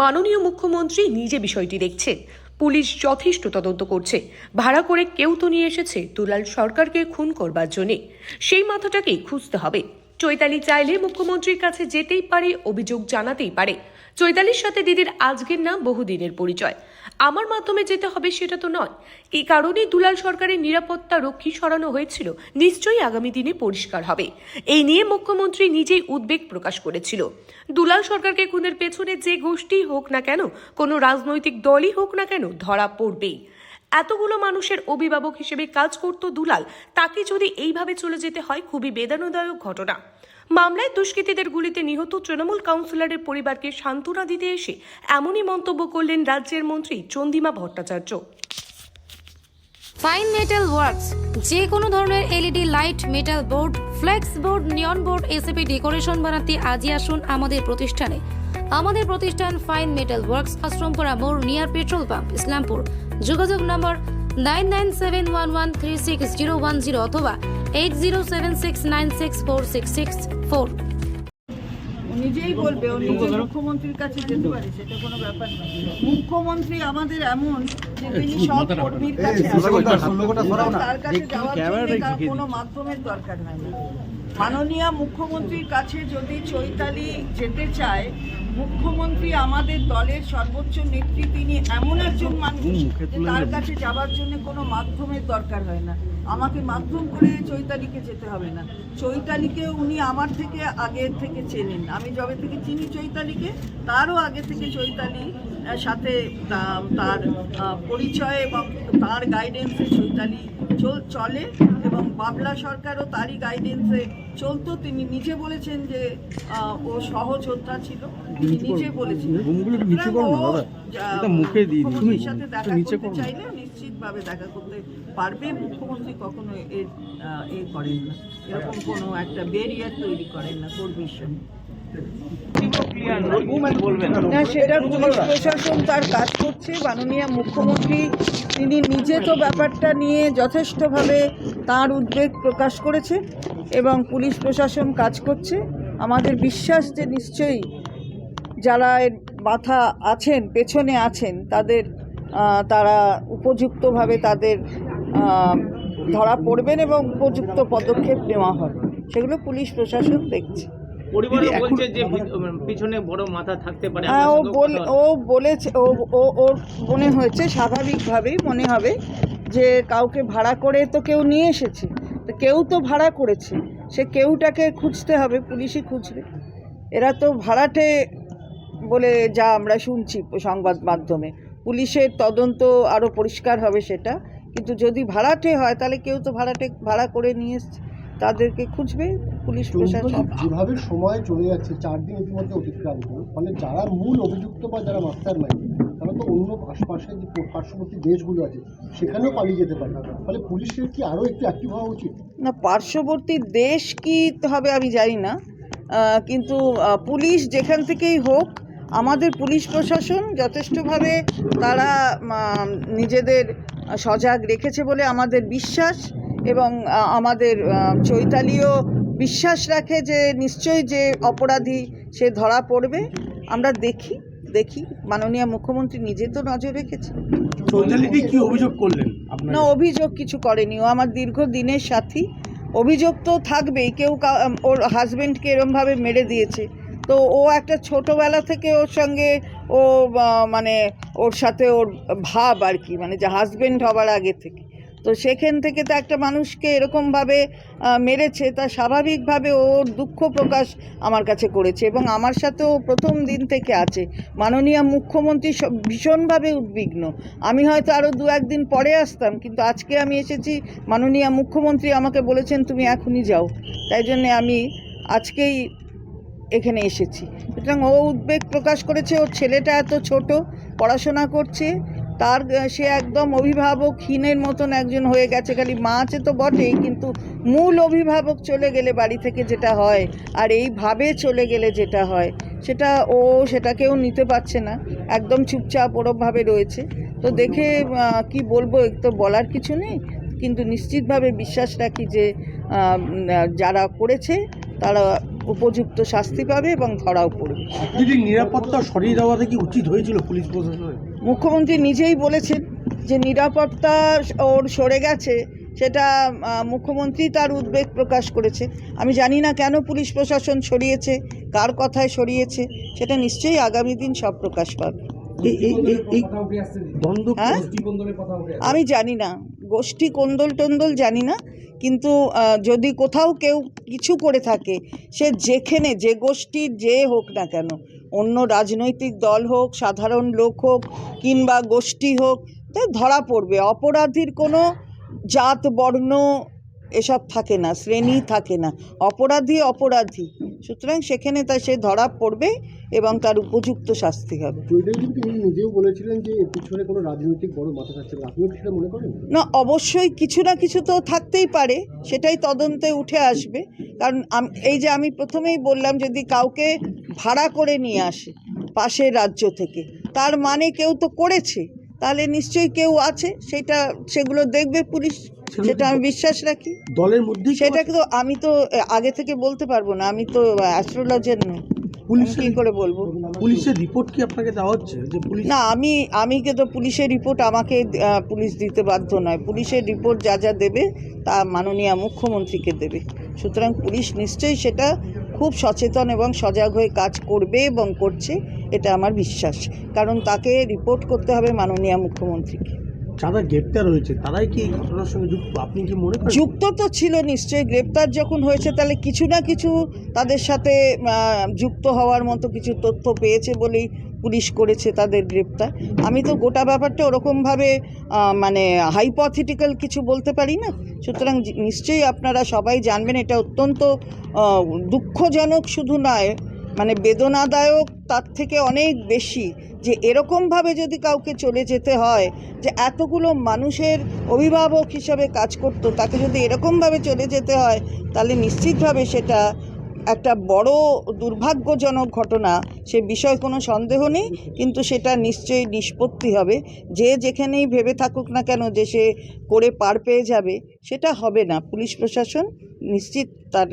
মাননীয় মুখ্যমন্ত্রী নিজে বিষয়টি দেখছেন। পুলিশ যথেষ্ট তদন্ত করছে। ভাড়া করে কেউ তো নিয়ে এসেছে, দুলাল সরকারকে খুন করবার জন্যে। সেই মাথাটাকেই খুঁজতে হবে। চৈতালি চাইলে মুখ্যমন্ত্রীর কাছে যেতেই পারে, অভিযোগ জানাতেই পারে। চৈতালির সাথে দিদির আজকের না বহুদিনের পরিচয়। আমার মাধ্যমে যেতে হবে সেটা তো নয়। এই কারণেই দুলাল সরকারের নিরাপত্তা রক্ষী সরানো হয়েছিল, নিশ্চয়ই আগামী দিনে পরিষ্কার হবে। এই নিয়ে মুখ্যমন্ত্রী নিজেই উদ্বেগ প্রকাশ করেছিল। দুলাল সরকারকে খুনের পেছনে যে গোষ্ঠী হোক না কেন, কোনো রাজনৈতিক দলই হোক না কেন, ধরা পড়বেই। এতগুলো মানুষের অভিভাবক হিসেবে কাজ করত দুলাল। তাকে যদি এইভাবে চলে যেতে হয়, খুবই বেদনাদায়ক ঘটনা। মামলায় দুষ্কৃতীদের গুলিতে নিহত তৃণমূল কাউন্সিলরের পরিবারকে সান্ত্বনা দিতে এসে এমনই মন্তব্য করলেন রাজ্যের মন্ত্রী Chandrima Bhattacharya. Fine metal works যে কোনো ধরনের LED light metal board flex board neon board ACP decoration বানাতে আজই আসুন আমাদের প্রতিষ্ঠানে। আমাদের প্রতিষ্ঠান ফাইন মেটাল ওয়ার্কস আশ্রমপুরা মোড় নিয়ার পেট্রোল পাম্প ইসলামপুর। যোগাযোগ number nine nine seven one one three six zero one zero অথবা eight zero seven six nine six four six six four নিজেই বলবে ও নিজে মুখ্যমন্ত্রীর কাছে যেতে পারে সেটা কোনো ব্যাপার না। মুখ্যমন্ত্রী আমাদের এমন যে তিনি সব কর্মীর কাছে তার কাছে যাওয়ার জন্য তার কোনো মাধ্যমের দরকার হয় না মাননীয় মুখ্যমন্ত্রীর কাছে যদি চৈতালি যেতে চায় মুখ্যমন্ত্রী আমাদের দলের সর্বোচ্চ নেত্রী তিনি এমন একজন মানুষ তার কাছে যাওয়ার জন্য কোনো মাধ্যমের দরকার হয় না। আমাকে মাধ্যম করে চৈতালিকে যেতে হবে না। চৈতালিকে উনি আমার থেকে আগের থেকে চেনেন। আমি যবে থেকে চিনি চৈতালিকে তারও আগে থেকে চৈতালি সাথে তার পরিচয় এবং তার গাইডেন্সে চৈতালি চল- চলে এবং বাবলা সরকারও তারই গাইডেন্সে চলতো। তিনি নিজে বলেছেন যে ও সহযোদ্ধা ছিল। তিনি নিজে বলেছেন। মুখে দিয়ে সাথে দেখা করতে করো চাইলে নিশ্চিতভাবে দেখা করতে পারবে? মুখ্যমন্ত্রী কখনো এর এ করেন না। এরকম কোনো একটা ব্যারিয়ার তৈরি করেন না কর্মীর সঙ্গে সেটা পুলিশ প্রশাসন তার কাজ করছে। মাননীয় মুখ্যমন্ত্রী, তিনি নিজে তো ব্যাপারটা নিয়ে যথেষ্টভাবে তার উদ্বেগ প্রকাশ করেছে এবং পুলিশ প্রশাসন কাজ করছে। আমাদের বিশ্বাস যে নিশ্চয়ই যারা এর মাথা আছেন, পেছনে আছেন, তাদের তারা উপযুক্তভাবে তাদের ধরা পড়বেন এবং উপযুক্ত পদক্ষেপ নেওয়া হবে। সেগুলো পুলিশ প্রশাসন দেখছে। পরিবারও বলছে যে ভি- পিছনে বড় মাথা থাকতে পারে হ্যাঁ ও বল ও বলেছে ও ও ওর মনে হয়েছে স্বাভাবিকভাবেই মনে হবে যে কাউকে ভাড়া করে তো কেউ নিয়ে এসেছে। তো কেউ তো ভাড়া করেছে সে কেউটাকে খুঁজতে হবে পুলিশই খুঁজবে। এরা তো ভাড়াটে বলে যা আমরা শুনছি সংবাদ মাধ্যমে। পুলিশের তদন্ত আরও পরিষ্কার হবে সেটা। কিন্তু যদি ভাড়াটে হয় তাহলে কেউ তো ভাড়াটে ভাড়া করে নিয়ে এসছে। তাদেরকে খুঁজবে পুলিশ প্রশাসন। যেভাবে সময় চলে যাচ্ছে চার দিন ইতিমধ্যে অতিক্রান্ত ফলে যারা মূল অভিযুক্ত বা যারা মাস্টার মাইন্ড তারা তো অন্য আশপাশে যে পার্শ্ববর্তী দেশগুলো আছে সেখানেও পালিয়ে যেতে পারে। ফলে পুলিশের কি আরও একটু অ্যাক্টিভ হওয়া উচিত? না পার্শ্ববর্তী দেশ কি হবে আমি জানি না। কিন্তু পুলিশ যেখান থেকেই হোক আমাদের পুলিশ প্রশাসন যথেষ্টভাবে তারা নিজেদের সজাগ রেখেছে বলে আমাদের বিশ্বাস এবং আমাদের চৈতালিও বিশ্বাস রাখে যে নিশ্চয়ই যে অপরাধী সে ধরা পড়বে। আমরা দেখি দেখি। মাননীয় মুখ্যমন্ত্রী নিজে তো নজর রেখেছে কি অভিযোগ করলেন না অভিযোগ কিছু করেনি। ও আমার দীর্ঘ দিনের সাথী। অভিযোগ তো থাকবেই। কেউ ওর হাজবেন্ডকে এরমভাবে মেরে দিয়েছে। তো ও একটা ছোটোবেলা থেকে ওর সঙ্গে ও মানে ওর সাথে ওর ভাব আর কি মানে যে হাজবেন্ড হবার আগে থেকে। তো সেখান থেকে তো একটা মানুষকে এরকমভাবে মেরেছে, তা স্বাভাবিকভাবে ওর দুঃখ প্রকাশ আমার কাছে করেছে এবং আমার সাথেও প্রথম দিন থেকে আছে। মাননীয় মুখ্যমন্ত্রী ভীষণভাবে উদ্বিগ্ন। আমি হয়তো আরও দু একদিন পরে আসতাম, কিন্তু আজকে আমি এসেছি, মাননীয় মুখ্যমন্ত্রী আমাকে বলেছেন, তুমি এখনই যাও। তাই জন্যে আমি আজকেই এখানে এসেছি। সুতরাং ও উদ্বেগ প্রকাশ করেছে, ওর ছেলেটা এত ছোট, পড়াশোনা করছে, তার সে একদম অভিভাবক অভিভাবকহীনের মতন একজন হয়ে গেছে। খালি মা আছে তো বটেই, কিন্তু মূল অভিভাবক চলে গেলে বাড়ি থেকে যেটা হয়, আর এইভাবে চলে গেলে যেটা হয়, সেটা ও সেটাকেও নিতে পারছে না। একদম চুপচাপ ওরমভাবে রয়েছে। তো দেখে কি বলব তো বলার কিছু নেই, কিন্তু নিশ্চিতভাবে বিশ্বাস রাখি যে যারা করেছে, তারা উপযুক্ত শাস্তি পাবে এবং ধরাও পড়বে। দিদি নিরাপত্তা সরিয়ে দেওয়াটা কি উচিত হয়েছিল পুলিশ প্রশাসনের মুখ্যমন্ত্রী নিজেই বলেছেন যে নিরাপত্তা ওর সরে গেছে সেটা মুখ্যমন্ত্রী তার উদ্বেগ প্রকাশ করেছে। আমি জানি না কেন পুলিশ প্রশাসন সরিয়েছে কার কথায় সরিয়েছে সেটা নিশ্চয়ই আগামী দিন সব প্রকাশ পাবে। হ্যাঁ? আমি জানি না। গোষ্ঠী কোন্দল টোন্দল জানি না, কিন্তু যদি কোথাও কেউ কিছু করে থাকে, সে যেখানে যে গোষ্ঠীর যে হোক না কেন, অন্য রাজনৈতিক দল হোক, সাধারণ লোক হোক, কিংবা গোষ্ঠী হোক, তা ধরা পড়বে। অপরাধীর কোনো জাত, বর্ণ এসব থাকে না, শ্রেণি থাকে না। অপরাধী অপরাধী। সুতরাং সেখানে তা সে ধরা পড়বে এবং তার উপযুক্ত শাস্তি হবে। নিজেও বলেছিলেন যে পিছনে কোনো রাজনৈতিক বড় মাথা মনে করেন? না অবশ্যই কিছু না কিছু তো থাকতেই পারে সেটাই তদন্তে উঠে আসবে। কারণ এই যে আমি প্রথমেই বললাম যদি কাউকে ভাড়া করে নিয়ে আসে পাশের রাজ্য থেকে তার মানে কেউ তো করেছে তাহলে নিশ্চয়ই কেউ আছে সেটা সেগুলো দেখবে পুলিশ। সেটা আমি বিশ্বাস রাখি। দলের মধ্যেই কেউ সেটা তো আমি তো আগে থেকে বলতে পারব না। আমি তো অ্যাস্ট্রোলজার নই। আমি পুলিশের কী করে বলব? পুলিশের রিপোর্ট কি আপনাকে দেওয়া হচ্ছে? যে পুলিশ না আমি আমি কিন্তু পুলিশের রিপোর্ট আমাকে পুলিশ দিতে বাধ্য নয়। পুলিশের রিপোর্ট যা যা দেবে তা মাননীয় মুখ্যমন্ত্রীকে দেবে। সুতরাং পুলিশ নিশ্চয়ই সেটা খুব সচেতন এবং সজাগ হয়ে কাজ করবে এবং করছে এটা আমার বিশ্বাস। কারণ তাকে রিপোর্ট করতে হবে মাননীয় মুখ্যমন্ত্রীকে। যারা গ্রেপ্তার হয়েছে, তারাই কি ঘটনার সঙ্গে যুক্ত? আপনি কি মনে করেন? যুক্ত তো ছিল নিশ্চয়ই, গ্রেপ্তার যখন হয়েছে, তাহলে কিছু না কিছু তাদের সাথে যুক্ত হওয়ার মতো কিছু তথ্য পেয়েছে বলেই পুলিশ করেছে তাদের গ্রেপ্তার। আমি তো গোটা ব্যাপারটা ওরকমভাবে মানে হাইপথেটিক্যাল কিছু বলতে পারি না। সুতরাং নিশ্চয়ই আপনারা সবাই জানবেন, এটা অত্যন্ত দুঃখজনক শুধু নয় মানে বেদনাদায়ক তার থেকে অনেক বেশি যে এরকমভাবে যদি কাউকে চলে যেতে হয়, যে এতগুলো মানুষের অভিভাবক হিসাবে কাজ করতো, তাকে যদি এরকমভাবে চলে যেতে হয়, তাহলে নিশ্চিতভাবে সেটা একটা বড় দুর্ভাগ্যজনক ঘটনা। সে বিষয়ে কোনো সন্দেহ নেই, কিন্তু সেটা নিশ্চয়ই নিষ্পত্তি হবে। যে যেখানেই ভেবে থাকুক না কেন যে সে করে পার পেয়ে যাবে সেটা হবে না। পুলিশ প্রশাসন নিশ্চিত তার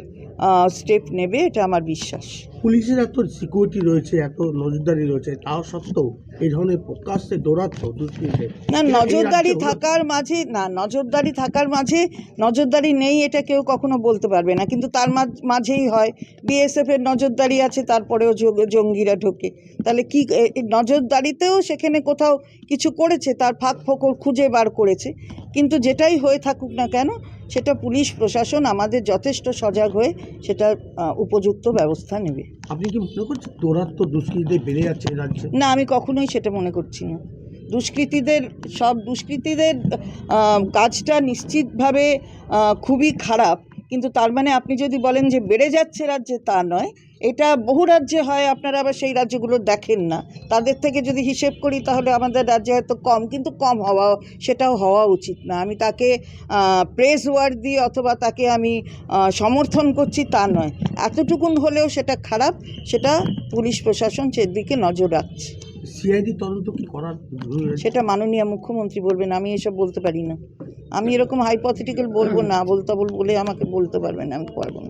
স্টেপ নেবে এটা আমার বিশ্বাস। পুলিশের এত সিকিউরিটি রয়েছে এত নজরদারি রয়েছে তাও সত্ত্বেও এই ধরনের প্রকাশ্যে দৌড়াচ্ছ দুষ্কৃতীদের না নজরদারি থাকার মাঝে না নজরদারি থাকার মাঝে নজরদারি নেই এটা কেউ কখনো বলতে পারবে না। কিন্তু তার মাঝ- মাঝেই হয় বিএসএফ এর নজরদারি আছে তারপরেও জঙ্গিরা ঢোকে। তাহলে কি নজরদারিতেও সেখানে কোথাও কিছু করেছে তার ফাঁক ফোকর খুঁজে বার করেছে। কিন্তু যেটাই হয়ে থাকুক না কেন সেটা পুলিশ প্রশাসন আমাদের যথেষ্ট সজাগ হয়ে সেটা উপযুক্ত ব্যবস্থা নেবে। আপনি কি মনে করছেন দৌরাত্ম দুষ্কৃতীদের বেড়ে যাচ্ছে রাজ্যে? না আমি কখনোই সেটা মনে করছি না। দুষ্কৃতীদের সব দুষ্কৃতীদের কাজটা নিশ্চিতভাবে খুবই খারাপ। কিন্তু তার মানে আপনি যদি বলেন যে বেড়ে যাচ্ছে রাজ্যে তা নয় এটা বহু রাজ্যে হয় আপনারা আবার সেই রাজ্যগুলো দেখেন না। তাদের থেকে যদি হিসেব করি তাহলে আমাদের রাজ্যে হয়তো কম কিন্তু কম হওয়া সেটাও হওয়া উচিত না। আমি তাকে প্রেস ওয়ার্ড দিয়ে অথবা তাকে আমি সমর্থন করছি তা নয়। এতটুকুন হলেও সেটা খারাপ সেটা পুলিশ প্রশাসন সেদিকে নজর রাখছে। সিআইডি তদন্ত কি করার? সেটা মাননীয় মুখ্যমন্ত্রী বলবেন আমি এসব বলতে পারি না। আমি এরকম হাইপথেটিক্যাল বলব না বলতে বলে আমাকে বলতে পারবে না। আমি পারব না